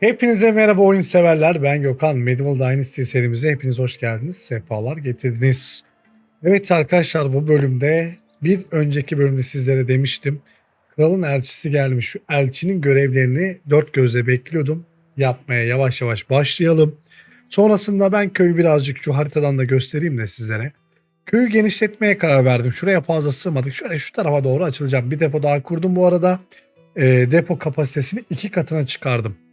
Hepinize merhaba oyun severler. Ben Gökhan. Medieval Dynasty serimize hepiniz hoş geldiniz. Sefalar getirdiniz. Evet arkadaşlar bu bölümde bir önceki bölümde sizlere demiştim. Kralın elçisi gelmiş. Şu elçinin görevlerini dört gözle bekliyordum. Yapmaya yavaş yavaş başlayalım. Sonrasında ben köyü birazcık şu haritadan da göstereyim de sizlere. Köyü genişletmeye karar verdim. Şuraya fazla sığmadık. Şöyle şu tarafa doğru açılacağım. Bir depo daha kurdum bu arada. Ee, depo kapasitesini iki katına çıkardım.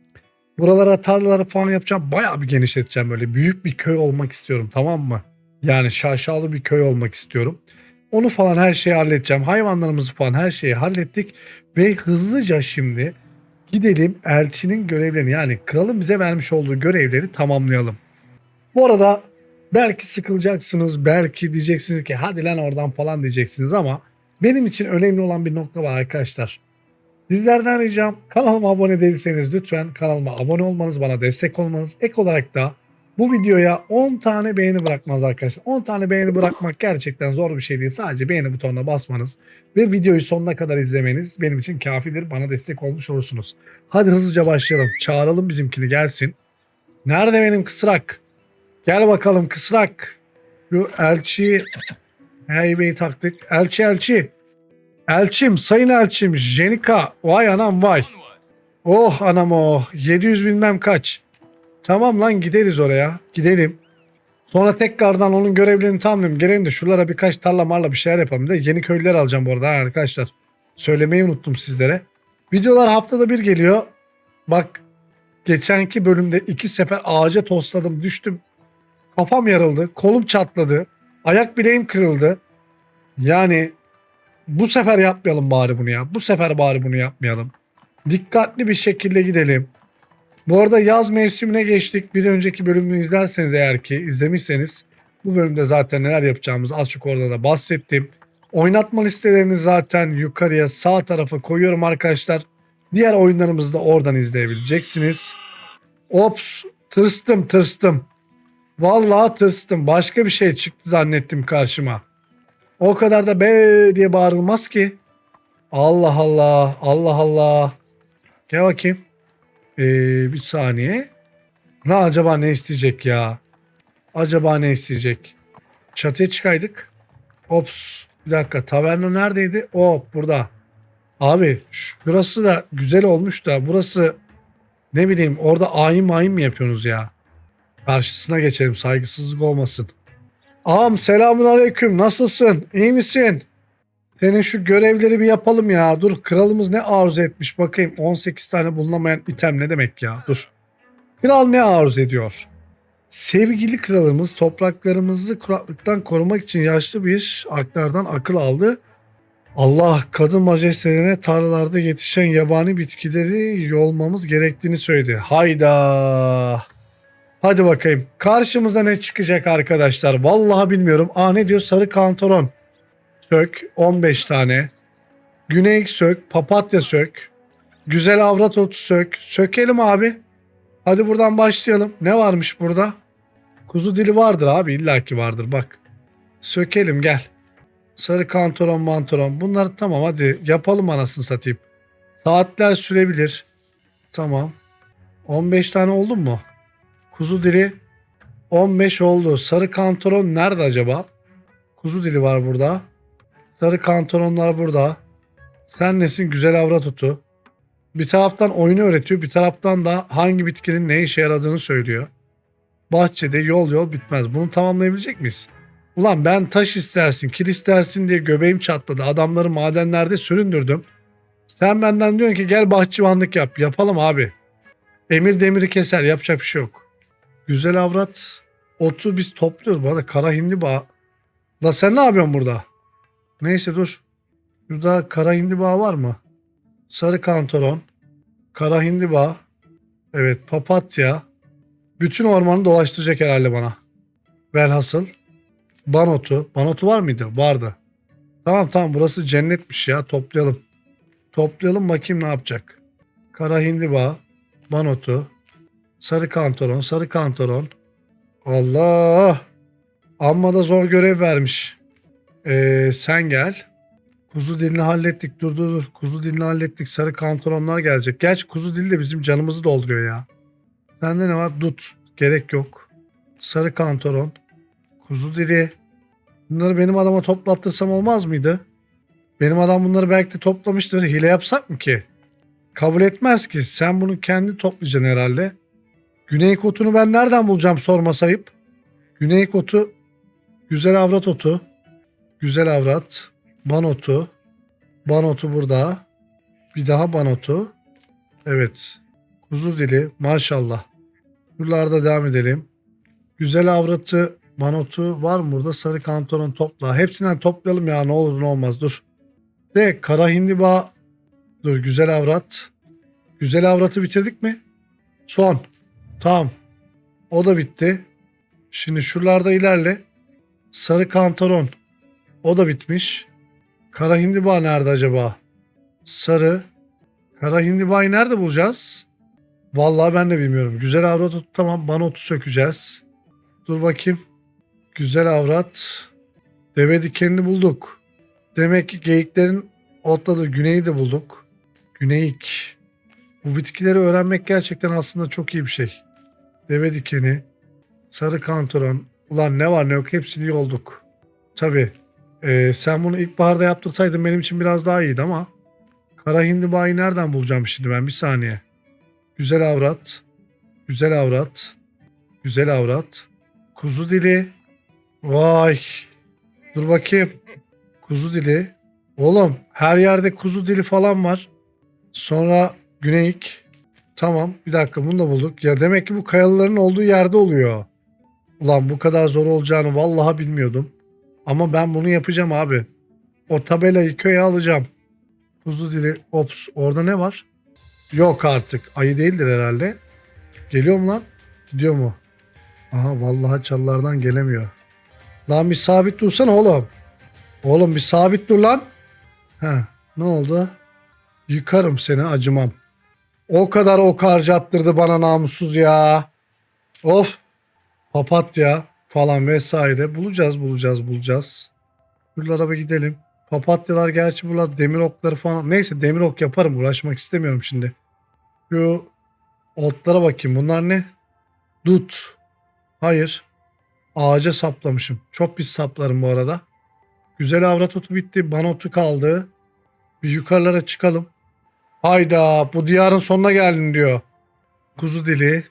Buralara tarlaları falan yapacağım. Bayağı bir genişleteceğim böyle. Büyük bir köy olmak istiyorum tamam mı? Yani şaşalı bir köy olmak istiyorum. Onu falan her şeyi halledeceğim. Hayvanlarımızı falan her şeyi hallettik. Ve hızlıca şimdi gidelim elçinin görevlerini yani kralın bize vermiş olduğu görevleri tamamlayalım. Bu arada belki sıkılacaksınız. Belki diyeceksiniz ki hadi lan oradan falan diyeceksiniz ama benim için önemli olan bir nokta var arkadaşlar. Sizlerden ricam kanalıma abone değilseniz lütfen kanalıma abone olmanız, bana destek olmanız. Ek olarak da bu videoya 10 tane beğeni bırakmanız arkadaşlar. 10 tane beğeni bırakmak gerçekten zor bir şey değil. Sadece beğeni butonuna basmanız ve videoyu sonuna kadar izlemeniz benim için kafidir. Bana destek olmuş olursunuz. Hadi hızlıca başlayalım. Çağıralım bizimkini gelsin. Nerede benim kısrak? Gel bakalım kısrak. Şu elçiyi heybeyi taktık. Elçi elçi. Elçim, sayın elçim, Jenika. Vay anam vay. Oh anam oh. 700 bilmem kaç. Tamam lan gideriz oraya. Gidelim. Sonra tekrardan onun görevlerini tamamlayayım. Gelelim de şuralara birkaç tarla marla bir şeyler yapalım. Bir de yeni köylüler alacağım bu arada arkadaşlar. Söylemeyi unuttum sizlere. Videolar haftada bir geliyor. Bak geçenki bölümde iki sefer ağaca tosladım düştüm. Kafam yarıldı. Kolum çatladı. Ayak bileğim kırıldı. Yani bu sefer yapmayalım bari bunu ya. Bu sefer bari bunu yapmayalım. Dikkatli bir şekilde gidelim. Bu arada yaz mevsimine geçtik. Bir önceki bölümünü izlerseniz eğer ki izlemişseniz bu bölümde zaten neler yapacağımızı az çok orada da bahsettim. Oynatma listelerini zaten yukarıya sağ tarafa koyuyorum arkadaşlar. Diğer oyunlarımızı da oradan izleyebileceksiniz. Ops tırstım tırstım. Vallahi tırstım. Başka bir şey çıktı zannettim karşıma. O kadar da be diye bağırılmaz ki. Allah Allah. Allah Allah. Gel bakayım. Ee, bir saniye. Ne acaba ne isteyecek ya? Acaba ne isteyecek? Çatıya çıkaydık. Ops. Bir dakika. Taverna neredeydi? Hop burada. Abi şurası da güzel olmuş da burası ne bileyim orada ayin mayin mi yapıyorsunuz ya? Karşısına geçelim saygısızlık olmasın. Ağam selamun aleyküm nasılsın iyi misin? Senin şu görevleri bir yapalım ya. Dur kralımız ne arzu etmiş bakayım. 18 tane bulunamayan item ne demek ya dur. Kral ne arzu ediyor? Sevgili kralımız topraklarımızı kuraklıktan korumak için yaşlı bir aklardan akıl aldı. Allah kadın majestelerine tarlalarda yetişen yabani bitkileri yolmamız gerektiğini söyledi. Hayda. Hadi bakayım. Karşımıza ne çıkacak arkadaşlar? Vallahi bilmiyorum. Aa ne diyor? Sarı kantaron. Sök. 15 tane. Güney sök. Papatya sök. Güzel avrat otu sök. Sökelim abi. Hadi buradan başlayalım. Ne varmış burada? Kuzu dili vardır abi. illaki vardır bak. Sökelim gel. Sarı kantaron mantaron. Bunları tamam hadi yapalım anasını satayım. Saatler sürebilir. Tamam. 15 tane oldu mu? Kuzu dili 15 oldu. Sarı kantaron nerede acaba? Kuzu dili var burada. Sarı kantaronlar burada. Sen nesin güzel avrat otu. Bir taraftan oyunu öğretiyor. Bir taraftan da hangi bitkinin ne işe yaradığını söylüyor. Bahçede yol yol bitmez. Bunu tamamlayabilecek miyiz? Ulan ben taş istersin, kil istersin diye göbeğim çatladı. Adamları madenlerde süründürdüm. Sen benden diyorsun ki gel bahçıvanlık yap. Yapalım abi. Emir demiri keser. Yapacak bir şey yok. Güzel avrat. Otu biz topluyoruz. Bu arada kara hindi bağı. La sen ne yapıyorsun burada? Neyse dur. Şurada kara hindi bağı var mı? Sarı kantaron. Kara hindi bağı. Evet papatya. Bütün ormanı dolaştıracak herhalde bana. Velhasıl. Banotu. Banotu var mıydı? Vardı. Tamam tamam burası cennetmiş ya. Toplayalım. Toplayalım bakayım ne yapacak. Kara hindi bağı. Banotu. Sarı kantaron, sarı kantaron. Allah! Amma da zor görev vermiş. Ee, sen gel. Kuzu dilini hallettik. Dur dur dur. Kuzu dilini hallettik. Sarı kantaronlar gelecek. Gerçi kuzu dili de bizim canımızı dolduruyor ya. Sende ne var? Dut. Gerek yok. Sarı kantaron. Kuzu dili. Bunları benim adama toplattırsam olmaz mıydı? Benim adam bunları belki de toplamıştır. Hile yapsak mı ki? Kabul etmez ki. Sen bunu kendi toplayacaksın herhalde. Güney kotunu ben nereden bulacağım sorma sayıp. Güney kotu. Güzel avrat otu. Güzel avrat. Banotu. Banotu burada. Bir daha banotu. Evet. Kuzu dili maşallah. Buralarda devam edelim. Güzel avratı banotu var mı burada? Sarı kantoron topla. Hepsinden toplayalım ya ne olur ne olmaz dur. De kara hindiba. Dur güzel avrat. Güzel avratı bitirdik mi? Son. Tamam. O da bitti. Şimdi şuralarda ilerle. Sarı kantaron. O da bitmiş. Kara hindiba nerede acaba? Sarı. Kara hindibayı nerede bulacağız? Vallahi ben de bilmiyorum. Güzel avrat otu tamam. Banotu sökeceğiz. Dur bakayım. Güzel avrat. Deve dikenini bulduk. Demek ki geyiklerin otladığı güneyi de bulduk. Güneyik. Bu bitkileri öğrenmek gerçekten aslında çok iyi bir şey. Deve dikeni, sarı kantoron. Ulan ne var ne yok hepsini yolduk. Tabii. Ee, sen bunu ilkbaharda yaptırsaydın benim için biraz daha iyiydi ama. Kara hindibayı nereden bulacağım şimdi ben bir saniye. Güzel avrat. Güzel avrat. Güzel avrat. Kuzu dili. Vay. Dur bakayım. Kuzu dili. Oğlum her yerde kuzu dili falan var. Sonra güneyik. Tamam bir dakika bunu da bulduk. Ya demek ki bu kayalıların olduğu yerde oluyor. Ulan bu kadar zor olacağını vallahi bilmiyordum. Ama ben bunu yapacağım abi. O tabelayı köye alacağım. Kuzu dili. Ops orada ne var? Yok artık. Ayı değildir herhalde. Geliyor mu lan? Gidiyor mu? Aha vallahi çalılardan gelemiyor. Lan bir sabit dursana oğlum. Oğlum bir sabit dur lan. Ha, ne oldu? Yıkarım seni acımam. O kadar ok harcattırdı bana namussuz ya. Of. Papatya falan vesaire. Bulacağız bulacağız bulacağız. Şuralara bir gidelim. Papatyalar gerçi buralar demir okları falan. Neyse demir ok yaparım. Uğraşmak istemiyorum şimdi. Şu otlara bakayım. Bunlar ne? Dut. Hayır. Ağaca saplamışım. Çok pis saplarım bu arada. Güzel avrat otu bitti. Banotu kaldı. Bir yukarılara çıkalım. Hayda bu diyarın sonuna geldin diyor. Kuzu dili.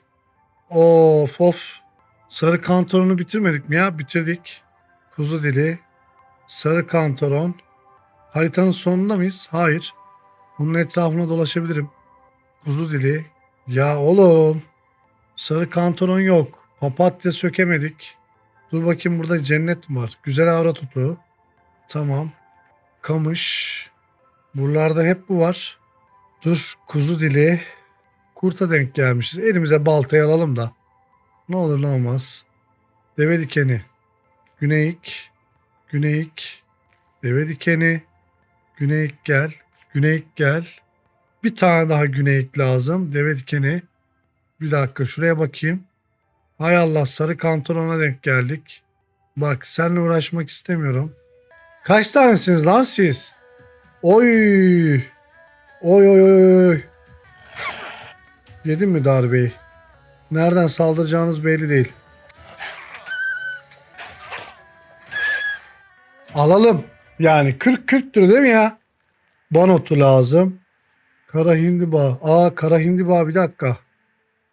Of of. Sarı kantoronu bitirmedik mi ya? Bitirdik. Kuzu dili. Sarı kantoron. Haritanın sonunda mıyız? Hayır. Bunun etrafına dolaşabilirim. Kuzu dili. Ya oğlum. Sarı kantoron yok. Papatya sökemedik. Dur bakayım burada cennet var? Güzel avrat tutu. Tamam. Kamış. Buralarda hep bu var. Dur kuzu dili. Kurta denk gelmişiz. Elimize baltayı alalım da. Ne olur ne olmaz. Deve dikeni. Güneyik. Güneyik. Deve dikeni. Güneyik gel. Güneyik gel. Bir tane daha güneyik lazım. Deve dikeni. Bir dakika şuraya bakayım. Hay Allah sarı kantorona denk geldik. Bak seninle uğraşmak istemiyorum. Kaç tanesiniz lan siz? Oy. Oy oy oy oy. Yedin mi darbeyi? Nereden saldıracağınız belli değil. Alalım. Yani 40-40 lira değil mi ya? Banotu lazım. Kara hindiba. Aa kara hindiba bir dakika.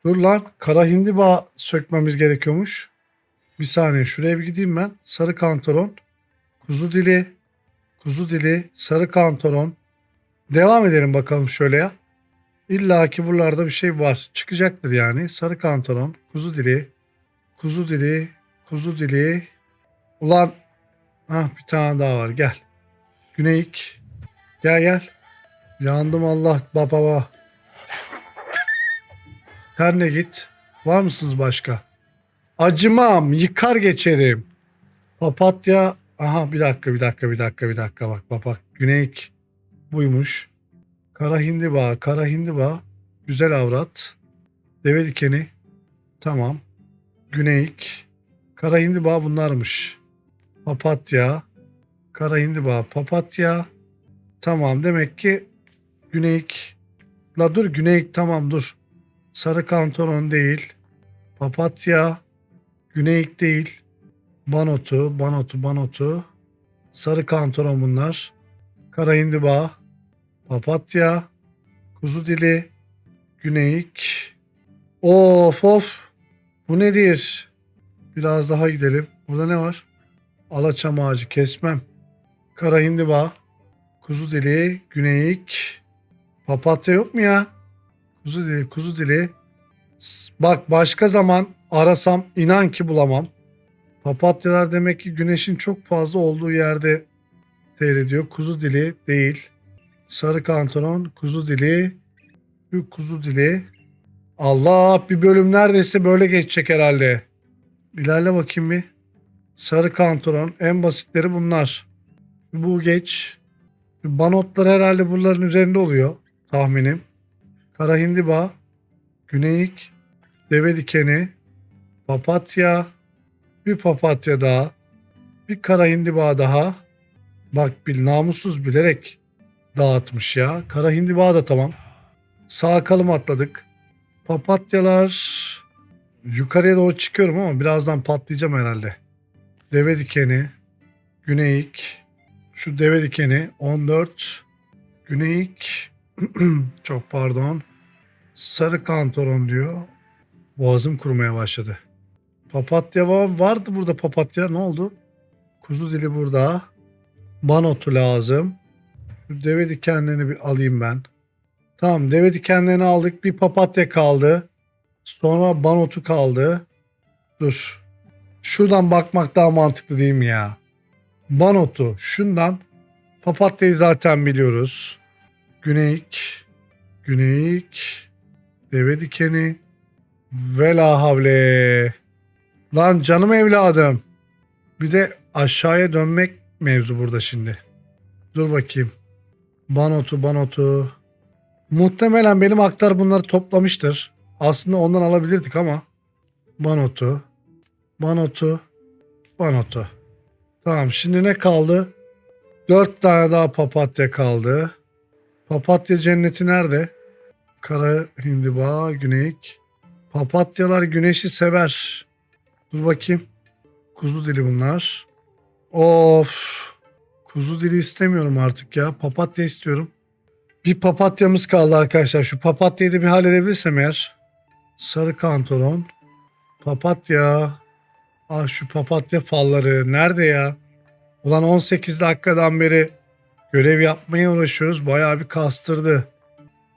Dur lan. Kara hindiba sökmemiz gerekiyormuş. Bir saniye şuraya bir gideyim ben. Sarı kantaron. Kuzu dili. Kuzu dili. Sarı kantaron. Devam edelim bakalım şöyle ya. İlla ki buralarda bir şey var. Çıkacaktır yani. Sarı kantaron. Kuzu dili. Kuzu dili. Kuzu dili. Ulan. Ah bir tane daha var. Gel. Güneyik. Gel gel. Yandım Allah baba baba. De git. Var mısınız başka? Acımam. Yıkar geçerim. Papatya. Aha bir dakika bir dakika bir dakika bir dakika bak bak bak. Güneyik buymuş. Kara hindiba, kara hindiba. Güzel avrat. Deve dikeni. Tamam. Güneyik. Kara hindiba bunlarmış. Papatya. Kara hindiba, papatya. Tamam demek ki güneyik. La dur güneyik tamam dur. Sarı kantoron değil. Papatya. Güneyik değil. Banotu, banotu, banotu. Sarı kantaron bunlar. Kara hindiba. Papatya. Kuzu dili. Güneyik. Of of. Bu nedir? Biraz daha gidelim. Burada ne var? Alaçam ağacı kesmem. Kara hindiba. Kuzu dili. Güneyik. Papatya yok mu ya? Kuzu dili, kuzu dili. Bak başka zaman arasam inan ki bulamam. Papatyalar demek ki güneşin çok fazla olduğu yerde seyrediyor. Kuzu dili değil. Sarı kantaron, kuzu dili, şu kuzu dili. Allah bir bölüm neredeyse böyle geçecek herhalde. İlerle bakayım bir. Sarı kantaron en basitleri bunlar. Bu geç. Banotlar herhalde bunların üzerinde oluyor tahminim. Kara hindiba, güneyik, deve dikeni, papatya, bir papatya daha, bir kara hindiba daha. Bak bir namussuz bilerek dağıtmış ya. Kara hindiba da tamam. Sağ kalım atladık. Papatyalar yukarıya doğru çıkıyorum ama birazdan patlayacağım herhalde. Deve dikeni, güneyik, şu deve dikeni 14, güneyik, çok pardon, sarı kantoron diyor. Boğazım kurumaya başladı. Papatya var, vardı burada papatya ne oldu? Kuzu dili burada. Banotu lazım. Deve dikenlerini bir alayım ben. Tamam deve dikenlerini aldık. Bir papatya kaldı. Sonra banotu kaldı. Dur. Şuradan bakmak daha mantıklı değil mi ya? Banotu şundan. Papatyayı zaten biliyoruz. Güneyik. Güneyik. Deve dikeni. Vela havle. Lan canım evladım. Bir de aşağıya dönmek mevzu burada şimdi. Dur bakayım. Banotu banotu. Muhtemelen benim aktar bunları toplamıştır. Aslında ondan alabilirdik ama. Banotu. Banotu. Banotu. Tamam şimdi ne kaldı? Dört tane daha papatya kaldı. Papatya cenneti nerede? Kara hindiba, güneyik. Papatyalar güneşi sever. Dur bakayım. Kuzu dili bunlar. Of. Kuzu dili istemiyorum artık ya. Papatya istiyorum. Bir papatyamız kaldı arkadaşlar. Şu papatyayı da bir halledebilirsem eğer. Sarı kantaron. Papatya. Ah şu papatya falları. Nerede ya? Ulan 18 dakikadan beri görev yapmaya uğraşıyoruz. Bayağı bir kastırdı.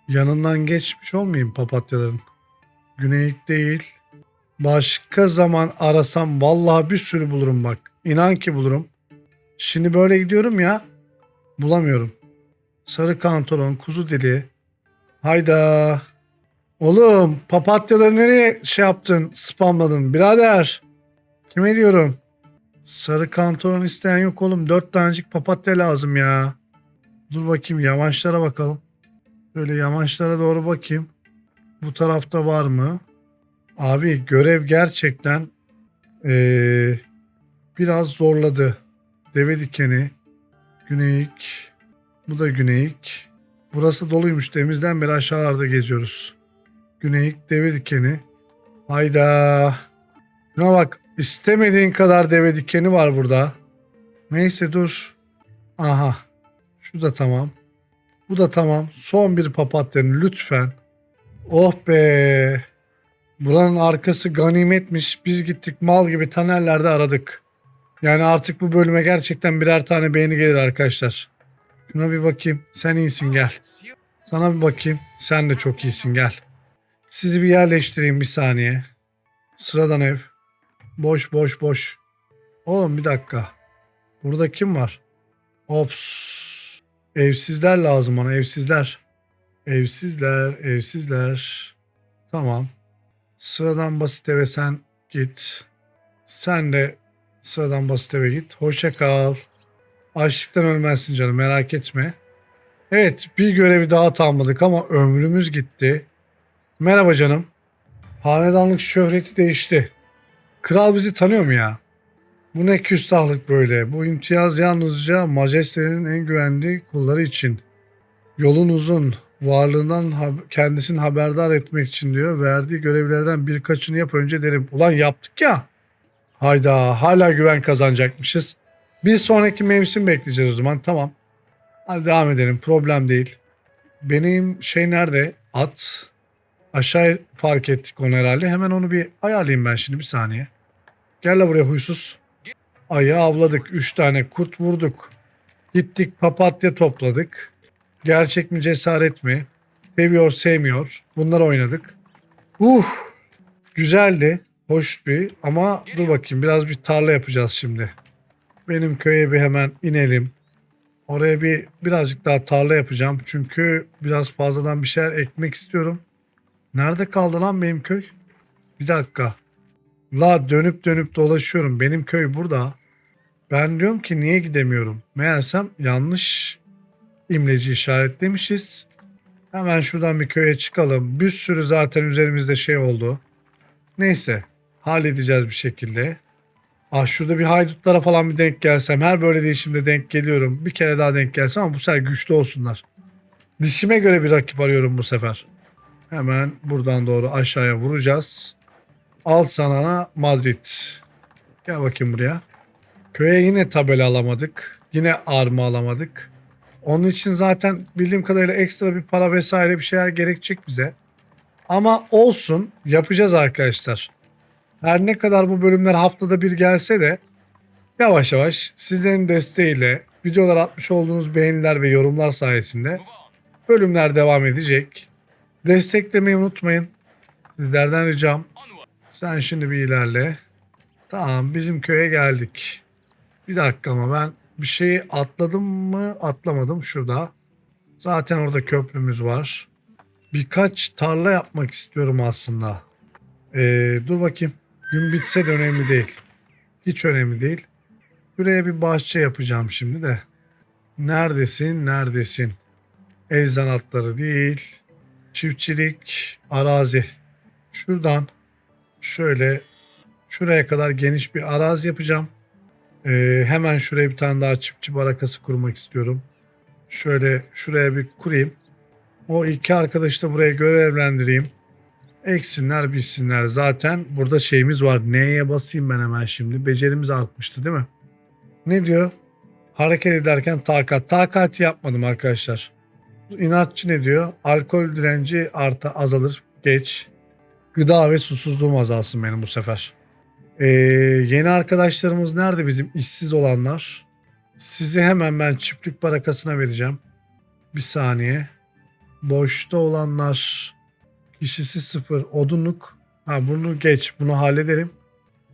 Yanından geçmiş olmayayım papatyaların. Güneylik değil. Başka zaman arasam vallahi bir sürü bulurum bak. İnan ki bulurum. Şimdi böyle gidiyorum ya. Bulamıyorum. Sarı kantaron, kuzu dili. Hayda. Oğlum papatyaları nereye şey yaptın? Spamladın birader. Kime diyorum? Sarı kantaron isteyen yok oğlum. Dört tanecik papatya lazım ya. Dur bakayım yamaçlara bakalım. Böyle yamaçlara doğru bakayım. Bu tarafta var mı? Abi görev gerçekten eee, biraz zorladı. Deve dikeni, güneyik, bu da güneyik. Burası doluymuş. Temizden beri aşağılarda geziyoruz. Güneyik, deve dikeni. Hayda. Şuna bak. istemediğin kadar deve dikeni var burada. Neyse dur. Aha. Şu da tamam. Bu da tamam. Son bir papatyanın lütfen. Oh be. Buranın arkası ganimetmiş. Biz gittik mal gibi tanellerde aradık. Yani artık bu bölüme gerçekten birer tane beğeni gelir arkadaşlar. Şuna bir bakayım. Sen iyisin gel. Sana bir bakayım. Sen de çok iyisin gel. Sizi bir yerleştireyim bir saniye. Sıradan ev. Boş boş boş. Oğlum bir dakika. Burada kim var? Ops. Evsizler lazım bana evsizler. Evsizler, evsizler. Tamam. Sıradan basit eve sen git. Sen de sıradan basit eve git. Hoşça kal. Açlıktan ölmezsin canım merak etme. Evet bir görevi daha tamamladık ama ömrümüz gitti. Merhaba canım. Hanedanlık şöhreti değişti. Kral bizi tanıyor mu ya? Bu ne küstahlık böyle. Bu imtiyaz yalnızca majestenin en güvenli kulları için. Yolun uzun. Varlığından hab- kendisini haberdar etmek için diyor. Verdiği görevlerden birkaçını yap önce derim. Ulan yaptık ya. Hayda hala güven kazanacakmışız. Bir sonraki mevsim bekleyeceğiz o zaman. Tamam. Hadi devam edelim. Problem değil. Benim şey nerede? At. Aşağı park ettik onu herhalde. Hemen onu bir ayarlayayım ben şimdi bir saniye. Gel la buraya huysuz. Ayı avladık. Üç tane kurt vurduk. Gittik papatya topladık. Gerçek mi cesaret mi? Seviyor sevmiyor. Bunları oynadık. Uh güzeldi. Hoş bir ama dur bakayım biraz bir tarla yapacağız şimdi. Benim köye bir hemen inelim. Oraya bir birazcık daha tarla yapacağım. Çünkü biraz fazladan bir şeyler ekmek istiyorum. Nerede kaldı lan benim köy? Bir dakika. La dönüp dönüp dolaşıyorum. Benim köy burada. Ben diyorum ki niye gidemiyorum? Meğersem yanlış imleci işaretlemişiz. Hemen şuradan bir köye çıkalım. Bir sürü zaten üzerimizde şey oldu. Neyse halledeceğiz bir şekilde. Ah şurada bir haydutlara falan bir denk gelsem. Her böyle değişimde denk geliyorum. Bir kere daha denk gelsem ama bu sefer güçlü olsunlar. Dişime göre bir rakip arıyorum bu sefer. Hemen buradan doğru aşağıya vuracağız. Al sana Madrid. Gel bakayım buraya. Köye yine tabela alamadık. Yine arma alamadık. Onun için zaten bildiğim kadarıyla ekstra bir para vesaire bir şeyler gerekecek bize. Ama olsun yapacağız arkadaşlar. Her ne kadar bu bölümler haftada bir gelse de yavaş yavaş sizlerin desteğiyle videolar atmış olduğunuz beğeniler ve yorumlar sayesinde bölümler devam edecek. Desteklemeyi unutmayın. Sizlerden ricam. Sen şimdi bir ilerle. Tamam bizim köye geldik. Bir dakika ama ben bir şeyi atladım mı atlamadım şurada. Zaten orada köprümüz var. Birkaç tarla yapmak istiyorum aslında. Ee, dur bakayım. Gün bitse de önemli değil. Hiç önemli değil. Şuraya bir bahçe yapacağım şimdi de. Neredesin? Neredesin? El zanatları değil. Çiftçilik, arazi. Şuradan şöyle şuraya kadar geniş bir arazi yapacağım. Ee, hemen şuraya bir tane daha çiftçi barakası kurmak istiyorum. Şöyle şuraya bir kurayım. O iki arkadaşı da buraya görevlendireyim. Eksinler bilsinler. Zaten burada şeyimiz var. Neye basayım ben hemen şimdi. Becerimiz artmıştı değil mi? Ne diyor? Hareket ederken takat. Takati yapmadım arkadaşlar. İnatçı ne diyor? Alkol direnci arta azalır. Geç. Gıda ve susuzluğum azalsın benim bu sefer. Ee, yeni arkadaşlarımız nerede bizim işsiz olanlar? Sizi hemen ben çiftlik barakasına vereceğim. Bir saniye. Boşta olanlar kişisi sıfır odunluk. Ha bunu geç bunu hallederim.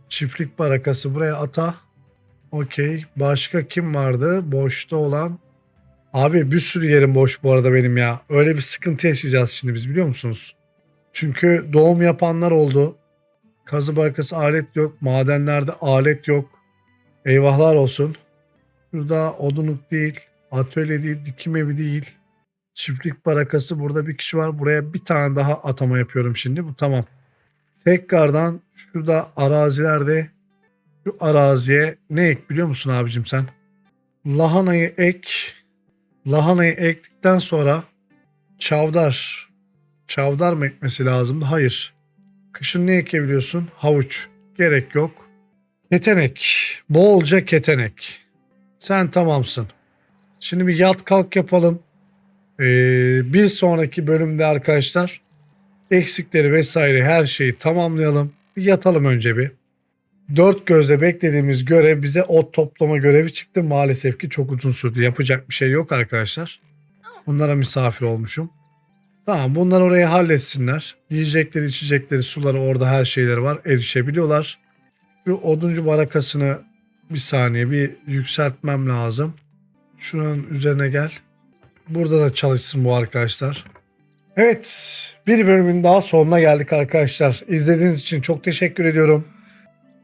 Çiftlik barakası buraya ata. Okey. Başka kim vardı? Boşta olan. Abi bir sürü yerim boş bu arada benim ya. Öyle bir sıkıntı yaşayacağız şimdi biz biliyor musunuz? Çünkü doğum yapanlar oldu. Kazı barakası alet yok. Madenlerde alet yok. Eyvahlar olsun. Şurada odunluk değil. Atölye değil. Dikim evi değil. Çiftlik barakası burada bir kişi var. Buraya bir tane daha atama yapıyorum şimdi. Bu tamam. Tekrardan şurada arazilerde şu araziye ne ek biliyor musun abicim sen? Lahanayı ek. Lahanayı ektikten sonra çavdar. Çavdar mı ekmesi lazımdı? Hayır. Kışın ne ekebiliyorsun? Havuç. Gerek yok. Ketenek. Bolca ketenek. Sen tamamsın. Şimdi bir yat kalk yapalım. Ee, bir sonraki bölümde arkadaşlar eksikleri vesaire her şeyi tamamlayalım. Bir yatalım önce bir. Dört gözle beklediğimiz görev bize ot toplama görevi çıktı. Maalesef ki çok uzun sürdü. Yapacak bir şey yok arkadaşlar. Bunlara misafir olmuşum. Tamam bunlar orayı halletsinler. Yiyecekleri, içecekleri, suları orada her şeyleri var. Erişebiliyorlar. Şu oduncu barakasını bir saniye bir yükseltmem lazım. Şuranın üzerine gel. Burada da çalışsın bu arkadaşlar. Evet bir bölümün daha sonuna geldik arkadaşlar. İzlediğiniz için çok teşekkür ediyorum.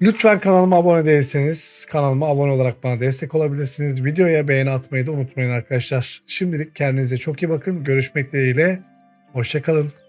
Lütfen kanalıma abone değilseniz kanalıma abone olarak bana destek olabilirsiniz. Videoya beğeni atmayı da unutmayın arkadaşlar. Şimdilik kendinize çok iyi bakın. Görüşmek dileğiyle. Hoşçakalın.